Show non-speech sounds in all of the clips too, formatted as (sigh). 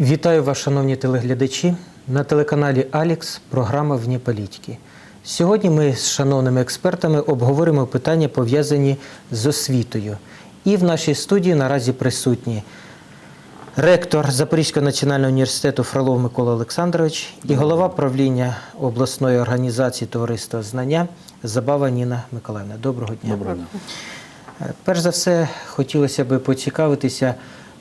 Вітаю вас, шановні телеглядачі. На телеканалі Алікс програма Вні політики. Сьогодні ми з шановними експертами обговоримо питання, пов'язані з освітою. І в нашій студії наразі присутні ректор Запорізького національного університету Фролов Микола Олександрович і голова правління обласної організації Товариства Знання Забава Ніна Миколаївна. Доброго дня. Доброго дня. Перш за все, хотілося б поцікавитися,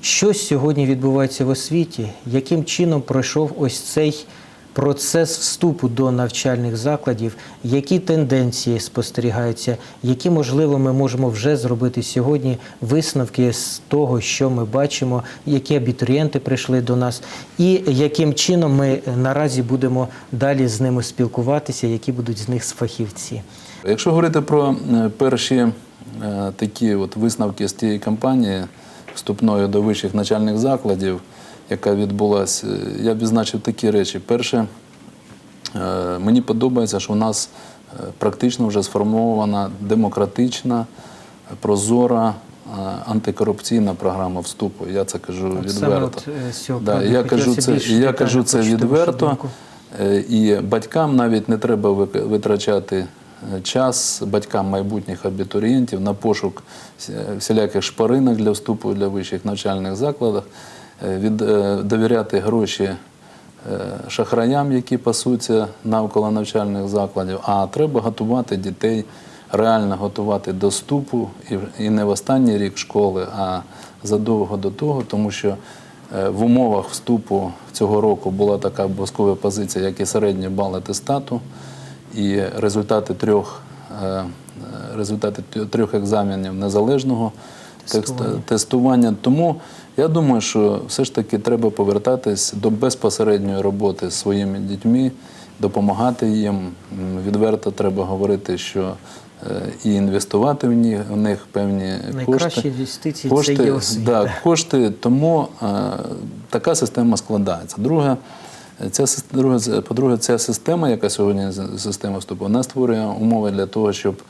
що сьогодні відбувається в освіті, яким чином пройшов ось цей процес вступу до навчальних закладів, які тенденції спостерігаються, які, можливо, ми можемо вже зробити сьогодні висновки з того, що ми бачимо, які абітурієнти прийшли до нас, і яким чином ми наразі будемо далі з ними спілкуватися, які будуть з них фахівці. Якщо говорити про е, перші е, такі от висновки з тієї кампанії вступної до вищих навчальних закладів, яка відбулася, я б відзначив такі речі. Перше, е, мені подобається, що у нас е, практично вже сформована демократична, прозора. е, Антикорупційна програма вступу, я це кажу От відверто. от, е, Да, я кажу це, більш я кажу це відверто. Е, І батькам навіть не треба витрачати е, час батькам майбутніх абітурієнтів на пошук всіляких шпаринок для вступу для вищих навчальних закладів, е, від, е, довіряти гроші е, шахраям, які пасуться навколо навчальних закладів. А треба готувати дітей, реально готувати до вступу і, не в останній рік школи, а задовго до того, тому що В умовах вступу цього року була така обов'язкова позиція, як і середній бал атестату, і результати трьох, е, е, результати трьох екзаменів незалежного Тестування. тестування. Тому я думаю, що все ж таки треба повертатись до безпосередньої роботи з своїми дітьми, допомагати їм. Відверто треба говорити, що е, і інвестувати в них, в них певні Найкращі кошти. інвестиції це є освіта. Да, кошти, тому е, така система складається. Друге, ця, друге, по-друге, ця система, яка сьогодні система вступу, вона створює умови для того, щоб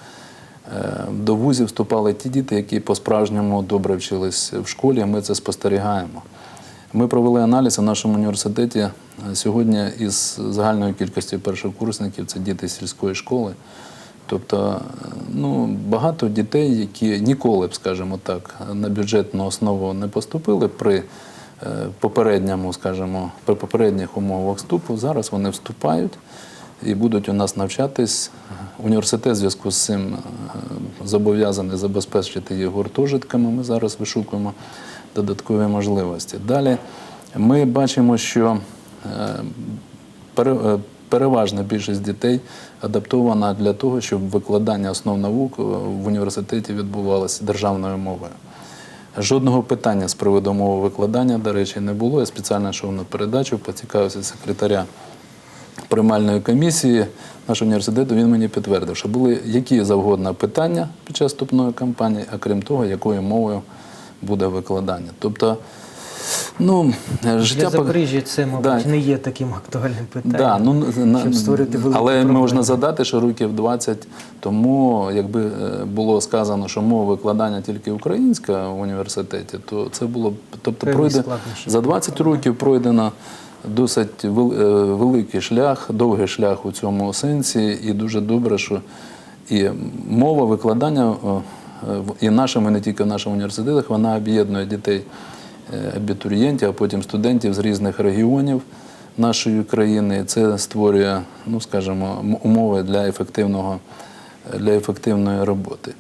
е, до вузів вступали ті діти, які по-справжньому добре вчились в школі. Ми це спостерігаємо. Ми провели аналіз у нашому університеті сьогодні із загальної кількості першокурсників, це діти сільської школи. Тобто ну, багато дітей, які ніколи б, скажімо так, на бюджетну основу не поступили при попередньому, скажімо, при попередніх умовах вступу, зараз вони вступають і будуть у нас навчатись. Університет в зв'язку з цим е, зобов'язаний забезпечити їх гуртожитками. Ми зараз вишукуємо додаткові можливості. Далі ми бачимо, що е, е, переважна більшість дітей адаптована для того, щоб викладання основ наук е, в університеті відбувалося державною мовою. Жодного питання з приводу мови викладання, до речі, не було. Я спеціально йшов на передачу, поцікавився секретаря приймальної комісії нашого університету. Він мені підтвердив, що були які завгодно питання під час вступної кампанії, а крім того, якою мовою буде викладання. Тобто, ну, життя Для Запоріжжя це, мабуть, Да. не є таким актуальним питанням. Да, ну, щоб створити велику але проблему. можна задати, що років 20 тому, якби е, було сказано, що мова викладання тільки українська в університеті, то це було б тобто Певні пройде за 20 років пройдено досить е, великий шлях, довгий шлях у цьому сенсі, і дуже добре, що і мова викладання е, і нашим, і не тільки в нашому університетах, вона об'єднує дітей абітурієнтів, а потім студентів з різних регіонів нашої країни. Це створює, ну скажімо, умови для ефективного для ефективної роботи.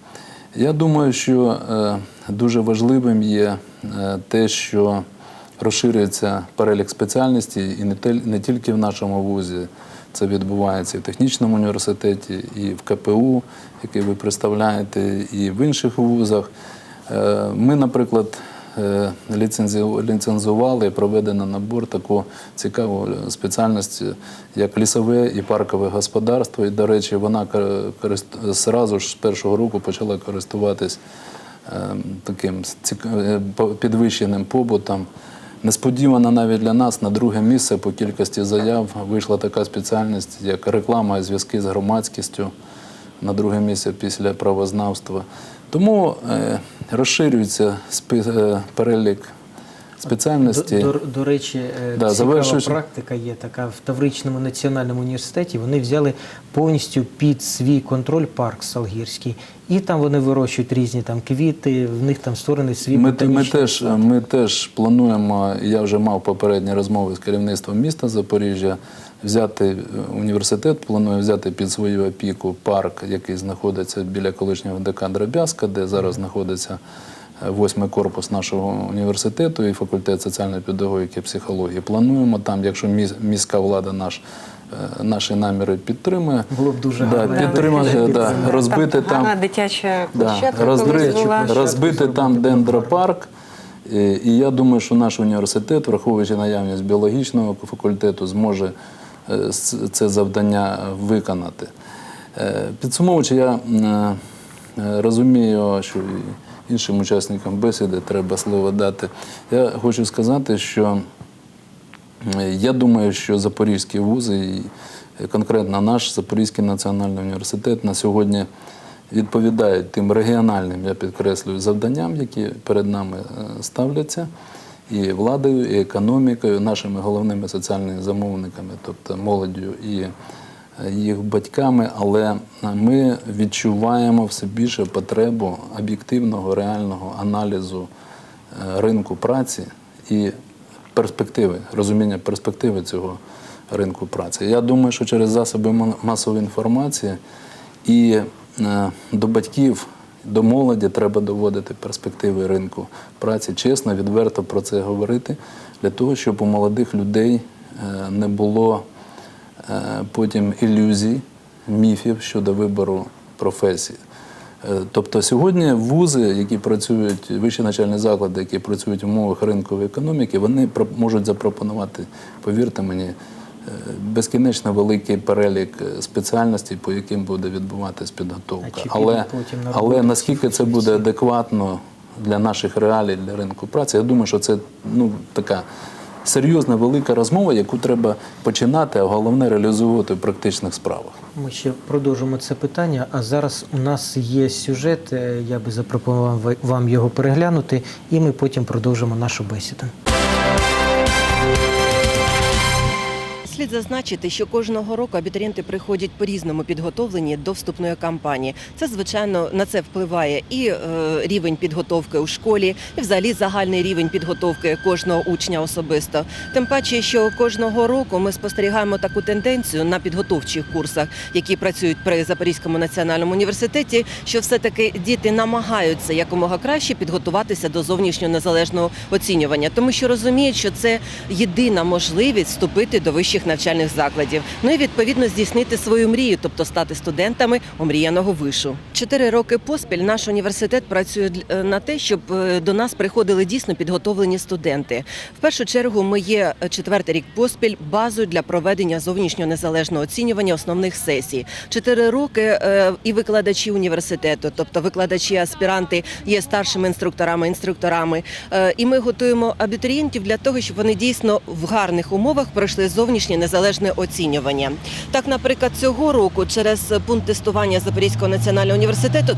Я думаю, що е, дуже важливим є е, те, що розширюється перелік спеціальностей і не, тільки в нашому вузі. Це відбувається і в технічному університеті, і в КПУ, який ви представляєте, і в інших вузах. Е, Ми, наприклад, е, ліцензували і проведено набор таку цікаву спеціальність, як лісове і паркове господарство. І, до речі, вона зразу ж з першого року почала користуватись е, таким е, підвищеним побутом. Несподівано навіть для нас на друге місце по кількості заяв вийшла така спеціальність, як реклама і зв'язки з громадськістю на друге місце після правознавства. Тому е, розширюється е, перелік спеціальності. До, до, до речі, е, Да, цікава завершуючи- практика є така в Тавричному національному університеті. Вони взяли повністю під свій контроль парк Салгірський, і там вони вирощують різні там квіти. В них там створений свій Ми, ми, теж, ми теж плануємо, я вже мав попередні розмови з керівництвом міста Запоріжжя, взяти е, університет, планує взяти під свою опіку парк, який знаходиться біля колишнього ДК Дробязка, де зараз знаходиться е, восьмий корпус нашого університету і факультет соціальної педагогіки і психології. Плануємо там, якщо міс- міська влада наш. е, Наші наміри підтримує. Було б дуже да, гарно. підтримати, да, розбити там гарна дитяча Да, площадка роздри- розбити там дендропарк. І, і я думаю, що наш університет, враховуючи наявність біологічного факультету, зможе це завдання виконати. Е, Підсумовуючи, я е, розумію, що іншим учасникам бесіди треба слово дати. Я хочу сказати, що я думаю, що запорізькі вузи, і конкретно наш Запорізький національний університет на сьогодні відповідають тим регіональним, я підкреслюю, завданням, які перед нами е, ставляться, і владою, і економікою, нашими головними соціальними замовниками, тобто молоддю і е, їх батьками, але ми відчуваємо все більше потребу об'єктивного реального аналізу е, ринку праці і перспективи, розуміння перспективи цього ринку праці. Я думаю, що через засоби ма- масової інформації і е, до батьків, до молоді треба доводити перспективи ринку праці, чесно, відверто про це говорити, для того, щоб у молодих людей е, не було е, потім ілюзій, міфів щодо вибору професії. Е, Тобто сьогодні вузи, які працюють, вищі навчальні заклади, які працюють в умовах ринкової економіки, вони можуть запропонувати, повірте мені, безкінечно великий перелік е, спеціальностей, по яким буде відбуватись підготовка. Але, але наскільки це буде адекватно для наших реалій, для ринку праці, я думаю, що це ну, така серйозна велика розмова, яку треба починати, а головне реалізовувати в практичних справах. Ми ще продовжимо це питання. А зараз у нас є сюжет. е, Я би запропонував вам його переглянути, і ми потім продовжимо нашу бесіду. Слід зазначити, що кожного року абітурієнти приходять по-різному підготовлені до вступної кампанії. Це звичайно на це впливає і е, рівень підготовки у школі, і взагалі загальний рівень підготовки кожного учня особисто. Тим паче, що кожного року ми спостерігаємо таку тенденцію на підготовчих курсах, які працюють при Запорізькому національному університеті, що все-таки діти намагаються якомога краще підготуватися до зовнішнього незалежного оцінювання, тому що розуміють, що це єдина можливість вступити до вищих навчальних закладів. Ну і відповідно здійснити свою мрію, тобто стати студентами омріяного вишу. Чотири роки поспіль наш університет працює е, на те, щоб е, до нас приходили дійсно підготовлені студенти. В першу чергу ми є е, четвертий рік поспіль базою для проведення зовнішнього незалежного оцінювання основних сесій. Чотири роки і викладачі університету, тобто викладачі, аспіранти є старшими інструкторами, інструкторами. І ми готуємо абітурієнтів для того, щоб вони дійсно в гарних умовах пройшли зовнішнє незалежне оцінювання. Так, наприклад, цього року через пункт тестування Запорізького національного університету.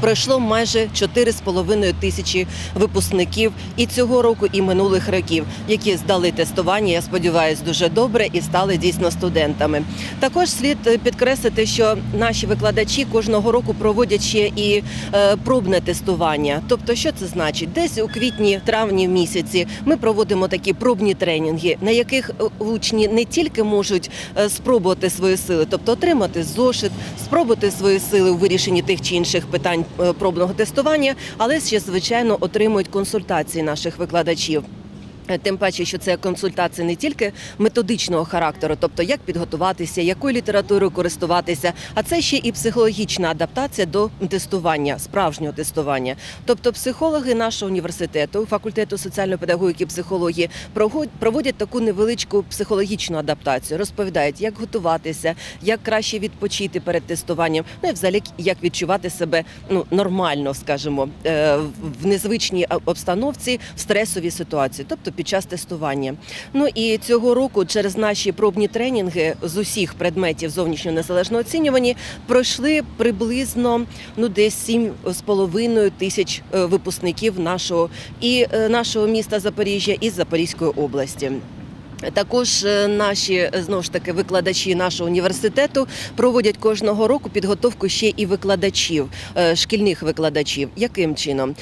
Пройшло майже 4,5 тисячі випускників і цього року, і минулих років, які здали тестування. Я сподіваюся, дуже добре і стали дійсно студентами. Також слід підкреслити, що наші викладачі кожного року проводять ще і е, пробне тестування. Тобто, що це значить? Десь у квітні, травні місяці ми проводимо такі пробні тренінги, на яких е, учні не тільки можуть е, спробувати свої сили, тобто отримати зошит, спробувати свої сили у вирішенні тих чи інших питань е, пробного тестування, але ще звичайно отримують консультації наших викладачів. Е, Тим паче, що це консультації не тільки методичного характеру, тобто як підготуватися, якою літературою користуватися, а це ще і психологічна адаптація до тестування, справжнього тестування. Тобто, психологи нашого університету, факультету соціальної педагогіки і психології, проводять таку невеличку психологічну адаптацію, розповідають, як готуватися, як краще відпочити перед тестуванням, ну і взагалі як відчувати себе ну нормально, скажімо, е, в незвичній обстановці, в стресовій ситуації, тобто під час тестування. Ну і цього року через наші пробні тренінги з усіх предметів зовнішнього незалежного оцінювання пройшли приблизно ну десь 7,5 тисяч е, випускників нашого і е, нашого міста Запоріжжя і Запорізької області. Також е, наші е, знову ж таки викладачі нашого університету проводять кожного року підготовку ще і викладачів, е, шкільних викладачів. Яким чином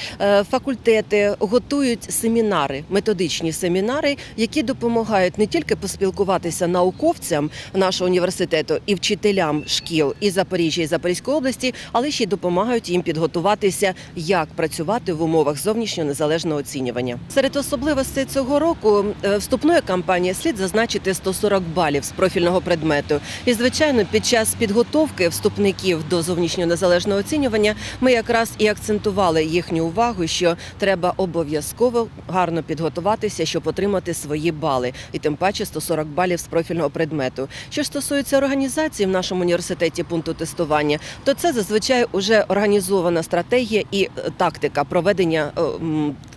факультети готують семінари, методичні семінари, які допомагають не тільки поспілкуватися науковцям нашого університету і вчителям шкіл і Запоріжжя і Запорізької області, але ще й допомагають їм підготуватися, як працювати в умовах зовнішнього незалежного оцінювання. Серед особливостей цього року вступної кампанії слід зазначити 140 балів з профільного предмету. І звичайно, під час підготовки вступників до зовнішнього незалежного оцінювання ми якраз і акцентували їхню увагу, що треба обов'язково гарно підготуватися, щоб отримати свої бали, і тим паче 140 балів з профільного предмету. Що стосується організації в нашому університеті пункту тестування, то це зазвичай уже організована стратегія і е, тактика проведення е,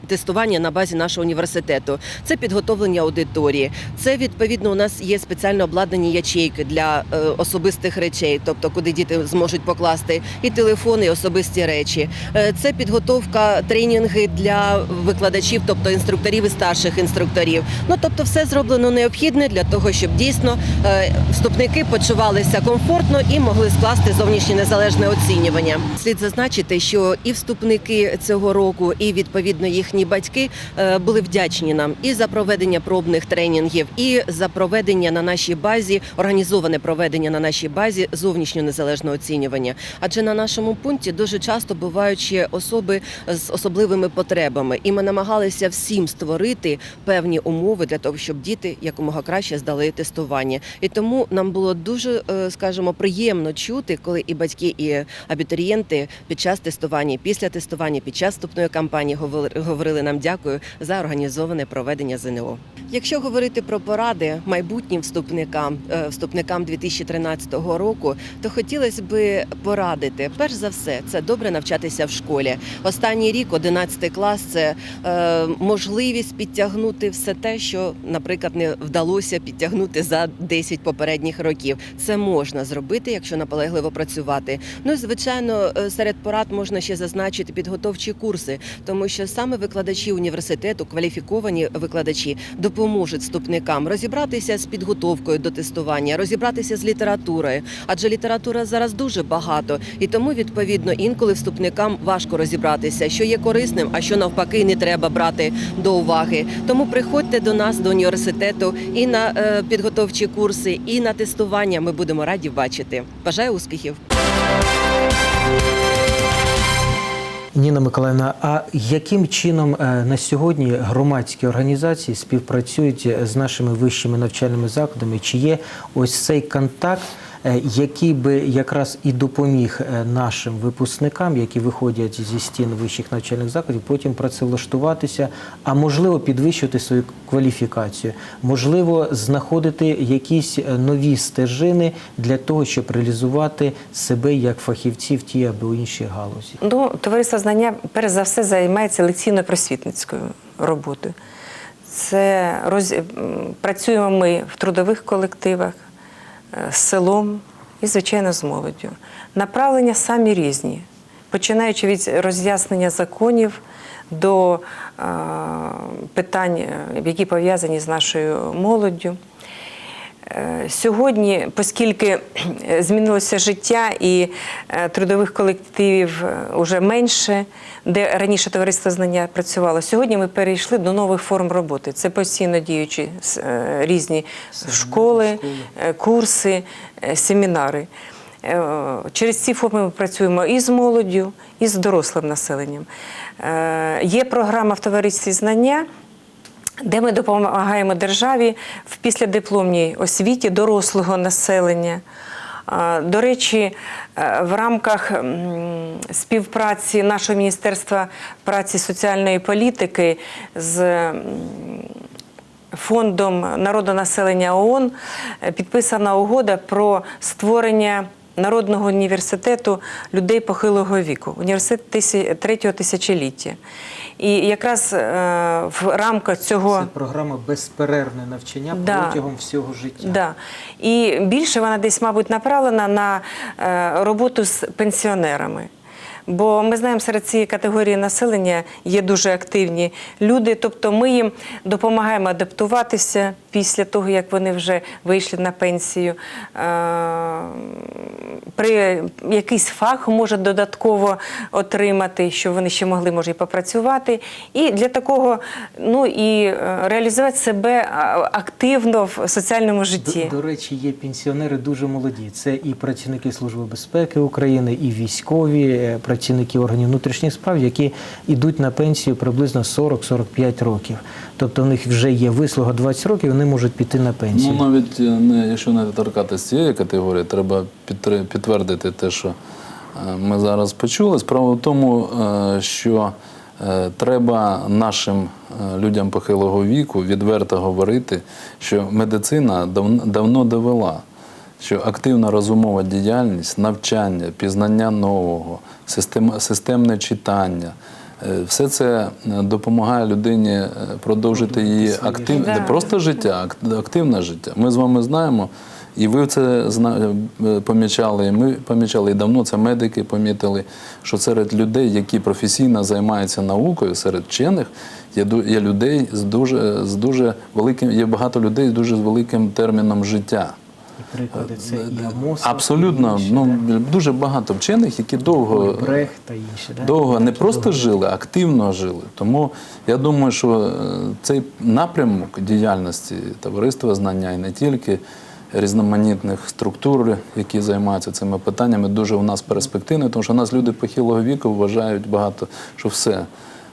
тестування на базі нашого університету. Це підготовлення аудиторії. Це відповідно у нас є спеціально обладнані ячейки для е, особистих речей, тобто куди діти зможуть покласти і телефони, і особисті речі. Е, це підготовка тренінги для викладачів, тобто інструкторів і старших інструкторів. Ну тобто, все зроблено необхідне для того, щоб дійсно е, вступники почувалися комфортно і могли скласти зовнішнє незалежне оцінювання. Слід зазначити, що і вступники цього року, і відповідно їхні батьки е, були вдячні нам і за проведення пробних тренінгів, і за проведення на нашій базі, організоване проведення на нашій базі зовнішнього незалежного оцінювання. Адже на нашому пункті дуже часто бувають ще особи з особливими потребами, і ми намагалися всім створити певні умови для того, щоб діти якомога краще здали тестування. І тому нам було дуже, е, скажімо, приємно чути, коли і батьки, і абітурієнти під час тестування, після тестування, під час вступної кампанії говорили- говорили нам дякую за організоване проведення ЗНО. Якщо говорити про поради майбутнім вступникам, е, вступникам 2013 року, то хотілося би порадити. Перш за все, це добре навчатися в школі. Останній рік, 11 клас, це е, можливість підтягнути все те, що, наприклад, не вдалося підтягнути за 10 попередніх років. Це можна зробити, якщо наполегливо працювати. Ну звичайно, е, серед порад можна ще зазначити підготовчі курси, тому що саме викладачі університету, кваліфіковані викладачі, допоможуть вступникам розібратися з підготовкою до тестування, розібратися з літературою, адже література зараз дуже багато, і тому відповідно інколи вступникам важко розібратися, що є корисним, а що навпаки не треба брати до уваги. Тому приходьте до нас до університету і на е, підготовчі курси, і на тестування. Ми будемо раді бачити. Бажаю успіхів. Ніна Миколаївна, а яким чином е, на сьогодні громадські організації співпрацюють з нашими вищими навчальними закладами? Чи є ось цей контакт, е, який би якраз і допоміг е, нашим випускникам, які виходять зі стін вищих навчальних закладів, потім працевлаштуватися, а можливо підвищувати свою кваліфікацію, можливо, знаходити якісь е, нові стежини для того, щоб реалізувати себе як фахівці в тій або іншій галузі? Ну, товариство знання перш за все займається лекційно-просвітницькою роботою. Це роз... працюємо ми в трудових колективах е, з селом і, звичайно, з молоддю. Направлення самі різні, починаючи від роз'яснення законів до е, питань, е, які пов'язані з нашою молоддю. Е, Сьогодні, оскільки е, змінилося життя і е, трудових колективів вже менше, де раніше товариство знання працювало, сьогодні ми перейшли до нових форм роботи. Це постійно діючі різні школи, курси, семінари. Через ці форми ми працюємо і з молоддю, і з дорослим населенням. Є програма в товаристві знання де ми допомагаємо державі в післядипломній освіті дорослого населення. До речі, е, в рамках співпраці нашого Міністерства праці соціальної політики з Фондом народонаселення ООН е, підписана угода про створення Народного університету людей похилого віку, університет третього тисячоліття. І якраз е, в рамках цього Це програма безперервне навчання Да. протягом всього життя. Да. І більше вона десь, мабуть, направлена на е, роботу з пенсіонерами. Бо ми знаємо, серед цієї категорії населення є дуже активні люди. Тобто ми їм допомагаємо адаптуватися після того, як вони вже вийшли на пенсію. Е, При якийсь фах може додатково отримати, щоб вони ще могли може і попрацювати. І для такого, ну і е, реалізувати себе активно в соціальному житті. До, до речі, є пенсіонери дуже молоді. Це і працівники Служби безпеки України, і військові, е, працівники органів внутрішніх справ, які йдуть на пенсію приблизно 40-45 років. Тобто в них вже є вислуга 20 років, вони можуть піти на пенсію. Ну, навіть е, не, якщо не торкатися цієї категорії, треба підтвердити те, що е, ми зараз почули. Справа в тому, е, що треба нашим людям похилого віку відверто говорити, що медицина дав- давно довела, що активна розумова діяльність, навчання, пізнання нового, систем- системне читання. е, Все це е, допомагає людині е, продовжити її активне, не просто життя, ак- активне життя. Ми з вами знаємо, і ви це помічали, і ми помічали, і давно це медики помітили, що серед людей, які професійно займаються наукою, серед вчених, є людей з дуже, з дуже великим, є багато людей з дуже великим терміном життя. І приклади це і Амосов, Абсолютно, і інші, ну дуже багато вчених, які довго Брех та інші. Да? довго не просто жили, а активно жили. Тому я думаю, що е, цей напрямок діяльності товариства знання і не тільки різноманітних структур, які займаються цими питаннями, дуже у нас перспективний, тому що у нас люди похилого віку вважають багато, що все.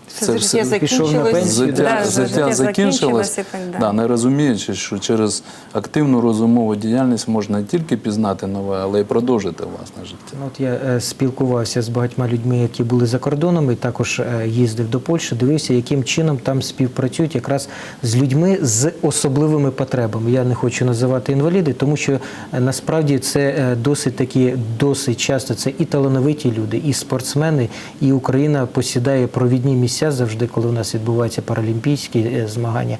Все життя пішов на пенсію, Життя, Да, життя, закінчилось, далі. да, не розуміючи, що через активну розумову діяльність можна не тільки пізнати нове, але й продовжити власне життя. Ну, От я е, спілкувався з багатьма людьми, які були за кордоном, і також е, їздив до Польщі, дивився, яким чином там співпрацюють якраз з людьми з особливими потребами. Я не хочу називати інваліди, тому що е, насправді це е, досить такі, досить часто це і талановиті люди, і спортсмени, і Україна посідає провідні місця завжди, коли у нас відбуваються паралімпійські е, змагання.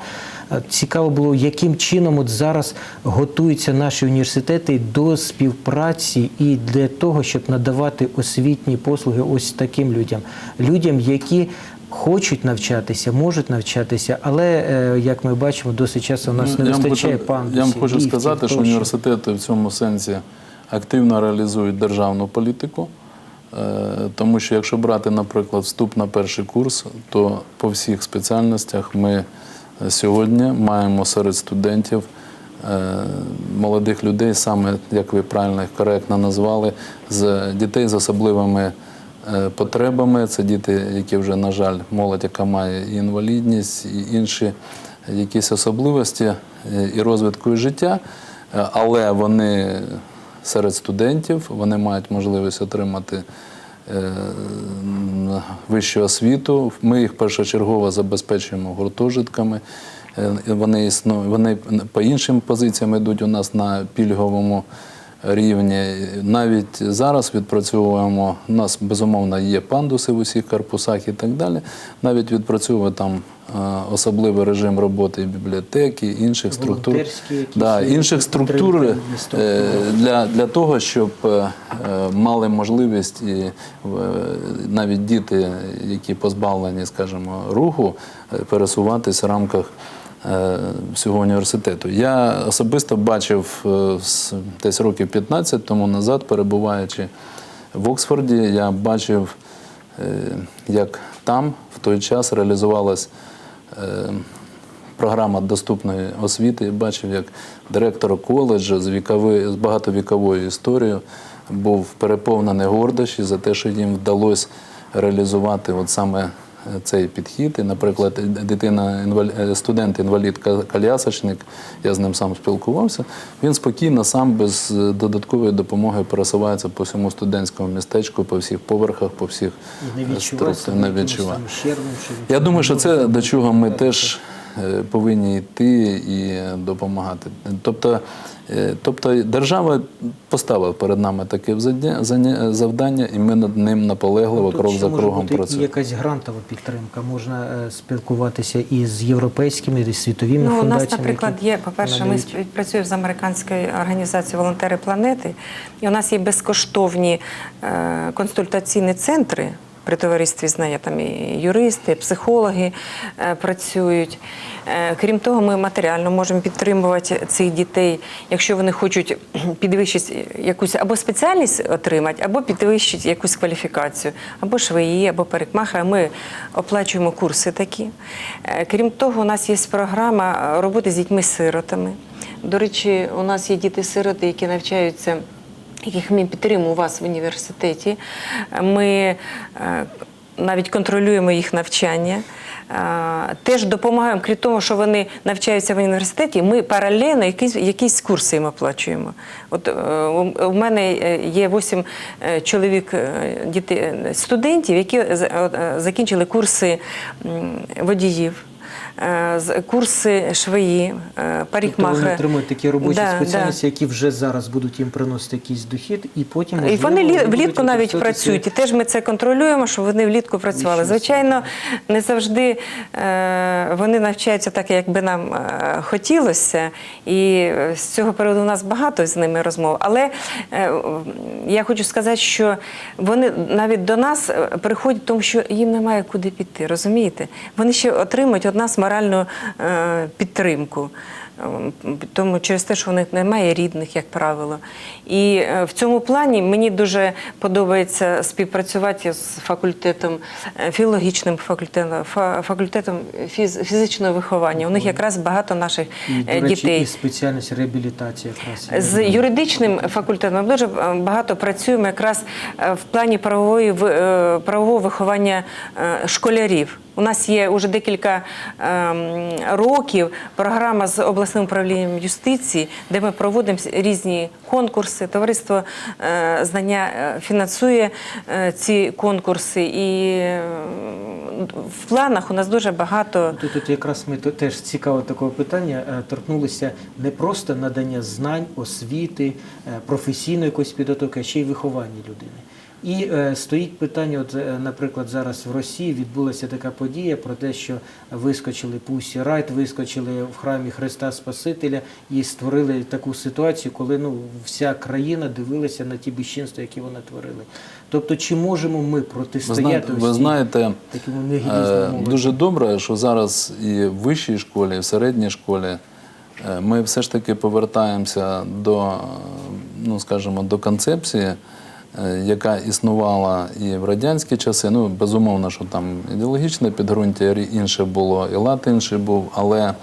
Е, Цікаво було, яким чином от зараз готуються наші університети до співпраці і для того, щоб надавати освітні послуги ось таким людям, людям, які хочуть навчатися, можуть навчатися, але е, як ми бачимо, досить часто у нас Ну, не я вистачає пандусів, Я вам хочу сказати, що університети в цьому сенсі активно реалізують державну політику. Е, Тому що якщо брати, наприклад, вступ на перший курс, то по всіх спеціальностях ми е, сьогодні маємо серед студентів е, молодих людей, саме як ви правильно їх коректно назвали, з дітей з особливими потребами. Це діти, які вже, на жаль, молодь, яка має і інвалідність, і інші якісь особливості і розвитку життя, Е, але вони серед студентів, вони мають можливість отримати е, вищу освіту. Ми їх першочергово забезпечуємо гуртожитками. Е, Вони існують, вони по іншим позиціям йдуть у нас на пільговому рівні. Навіть зараз відпрацьовуємо. У нас безумовно є пандуси в усіх корпусах і так далі. Навіть відпрацьовуємо там особливий режим роботи бібліотеки, інших структур. Да, інших структур е, для, для того, щоб е, мали можливість і е, навіть діти, які позбавлені, скажімо, руху, пересуватись в рамках всього університету. Я особисто бачив десь років 15 тому назад, перебуваючи в Оксфорді, я бачив, як там в той час реалізувалась програма доступної освіти. Бачив, як директор коледжу з, вікової, з багатовіковою історією був переповнений гордощі за те, що їм вдалося реалізувати от саме е, цей підхід. І, наприклад, дитина, е, студент інвалід колясочник, я з ним сам спілкувався. Він спокійно сам без е, додаткової допомоги пересувається по всьому студентському містечку, по всіх поверхах, по всіх не відчуває Я думаю, що це до чого ми теж повинні йти і допомагати. Тобто, е, тобто держава поставила перед нами таке завдання, і ми над ним наполегливо Тут крок за кроком працюємо. якась грантова підтримка. Можна е, спілкуватися і з європейськими, і з світовими Ну, у нас, наприклад, є, по-перше, ми надають. співпрацюємо з американською організацією Волонтери планети, і у нас є безкоштовні е, консультаційні центри. При товаристві знає там і юристи, і психологи е, працюють. Е, крім того, ми матеріально можемо підтримувати цих дітей, якщо вони хочуть (clears throat) підвищити якусь або спеціальність отримати, або підвищити якусь кваліфікацію, або швеї, або парикмахера. Ми оплачуємо курси такі. Е, Крім того, у нас є програма роботи з дітьми-сиротами. До речі, у нас є діти-сироти, які навчаються яких ми підтримуємо у вас в університеті. Ми е, навіть контролюємо їх навчання. Е, Теж допомагаємо, крім того, що вони навчаються в університеті, ми паралельно якісь, якісь курси їм оплачуємо. От е, у мене є 8 чоловік дітей, студентів, які закінчили курси водіїв. Е, Курси швеї, е, Тобто вони отримують такі робочі Да, спеціальності, які вже зараз будуть їм приносити якийсь дохід, і потім І вони влітку навіть працюють. І теж ми це контролюємо, щоб вони влітку працювали. Звичайно, не завжди е, вони навчаються так, як би нам е, хотілося. І з цього приводу у нас багато з ними розмов. Але я хочу сказати, що вони навіть до нас приходять, тому що їм немає куди піти. Розумієте? Вони ще отримують від нас моральну е, підтримку. Тому через те, що у них немає рідних, як правило. І е, в цьому плані мені дуже подобається співпрацювати з факультетом, е, філологічним факультетом, фа- факультетом фіз- фізичного виховання. У них якраз багато наших І, до речі, дітей. і спеціальність реабілітації якраз. З юридичним факультетом дуже багато працюємо якраз в плані правової правового виховання школярів. У нас є вже декілька ем, років програма з обласним управлінням юстиції, де ми проводимо різні конкурси. Товариство е, знання е, фінансує е, ці конкурси, і в планах у нас дуже багато. Тут, тут якраз ми теж цікаво такого питання торкнулися не просто надання знань, освіти, професійної якоїсь підготовки, а ще й виховання людини. І е, стоїть питання, от, е, наприклад, зараз в Росії відбулася така подія про те, що вискочили Пусі Райт, вискочили в храмі Христа Спасителя і створили таку ситуацію, коли ну, вся країна дивилася на ті безчинства, які вони творили. Тобто, чи можемо ми Ви, протистояти ви знаєте, такому Е. Дуже добре, що зараз і в вищій школі, і в середній школі е, ми все ж таки повертаємося до, ну скажімо, до концепції, яка існувала і в радянські часи. Ну, безумовно, що там ідеологічне підґрунтя інше було, і лад інший був, але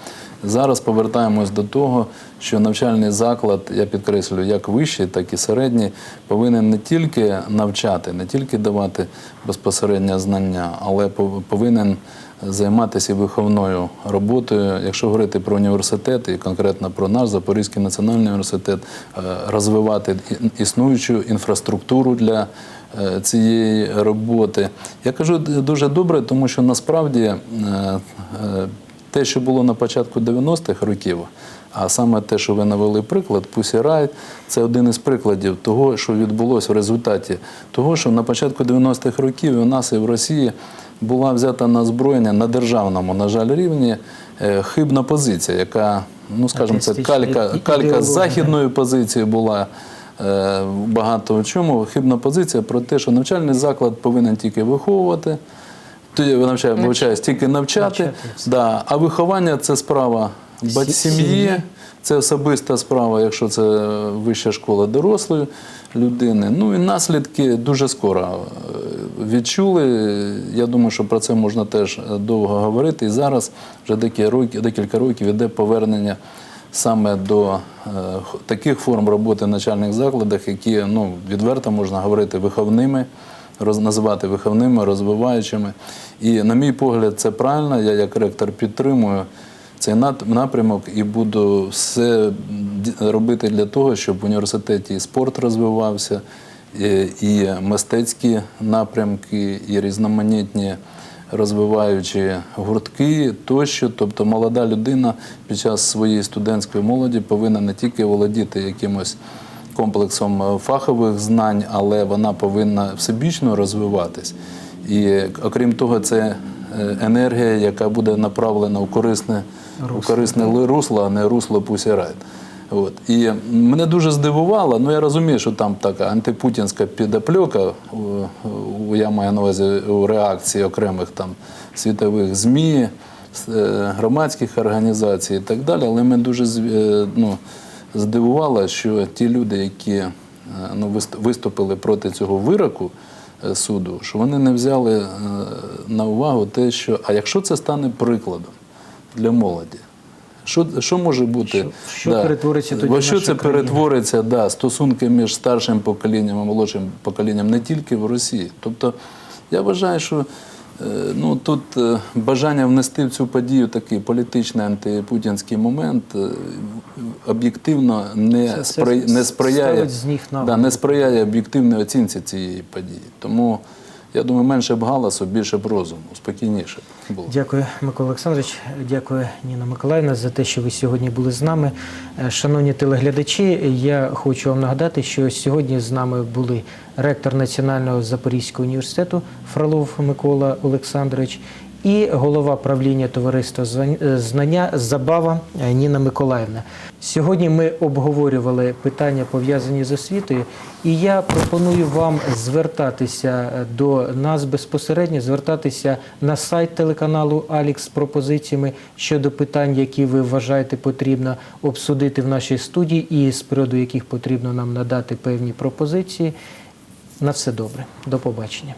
зараз повертаємось до того, що навчальний заклад, я підкреслюю, як вищий, так і середній, повинен не тільки навчати, не тільки давати безпосередньо знання, але пов- повинен займатися виховною роботою. Якщо говорити про університет і конкретно про наш Запорізький національний університет, е, розвивати існуючу інфраструктуру для е, цієї роботи. Я кажу дуже добре, тому що насправді е, те, що було на початку 90-х років, а саме те, що ви навели приклад, Pussy Riot, це один із прикладів того, що відбулося в результаті того, що на початку 90-х років у нас і в Росії була взята на озброєння на державному, на жаль, рівні е, хибна позиція, яка, ну скажімо, це калька, калька з західної позиції була. е, Багато в чому. Хибна позиція про те, що навчальний заклад повинен тільки виховувати, тоді навчаю, тільки навчати, Навчати, да, а виховання це справа сім'ї, сім'ї. це особиста справа, якщо це вища школа дорослої людини. Ну і наслідки дуже скоро е, відчули. Я думаю, що про це можна теж е, довго говорити. І зараз вже декілька років, іде повернення саме до е, таких форм роботи в начальних закладах, які ну, відверто можна говорити виховними називати виховними, розвиваючими. І, на мій погляд, це правильно. Я як ректор підтримую цей напрямок і буду все робити для того, щоб в університеті спорт розвивався, і, і мистецькі напрямки, і різноманітні розвиваючи гуртки тощо. Тобто молода людина під час своєї студентської молоді повинна не тільки володіти якимось комплексом е, фахових знань, але вона повинна всебічно розвиватись. І окрім того, це е, енергія, яка буде направлена у корисне, у корисне русло, а не русло пусірайт. От. І мене дуже здивувало, ну я розумію, що там така антипутінська підопльока, я маю на увазі у реакції окремих там світових ЗМІ, е, громадських організацій і так далі. Але мене дуже е, ну, здивувало, що ті люди, які е, ну, виступили проти цього вироку е, суду, що вони не взяли е, на увагу те, що а якщо це стане прикладом для молоді. Що, що може бути? Що- що перетвориться тоді Бо що це країна? перетвориться, да, стосунки між старшим поколінням і молодшим поколінням не тільки в Росії. Тобто я вважаю, що е, ну, тут е, бажання внести в цю подію такий політичний антипутінський момент е, об'єктивно не, спри- не сприяє, да, не сприяє об'єктивній оцінці цієї події. Тому я думаю, менше б галасу, більше б розуму, спокійніше було. Дякую, Микола Олександрович. Дякую, Ніна Миколаївна, за те, що ви сьогодні були з нами. Е, Шановні телеглядачі, я хочу вам нагадати, що сьогодні з нами були ректор Національного Запорізького університету Фролов Микола Олександрович і голова правління товариства е, знання Забава е, Ніна Миколаївна. Сьогодні ми обговорювали питання пов'язані з освітою, і я пропоную вам звертатися е, до нас безпосередньо, звертатися на сайт телеканалу Алікс з пропозиціями щодо питань, які ви вважаєте потрібно обсудити в нашій студії, і з приводу яких потрібно нам надати певні пропозиції. На все добре. До побачення.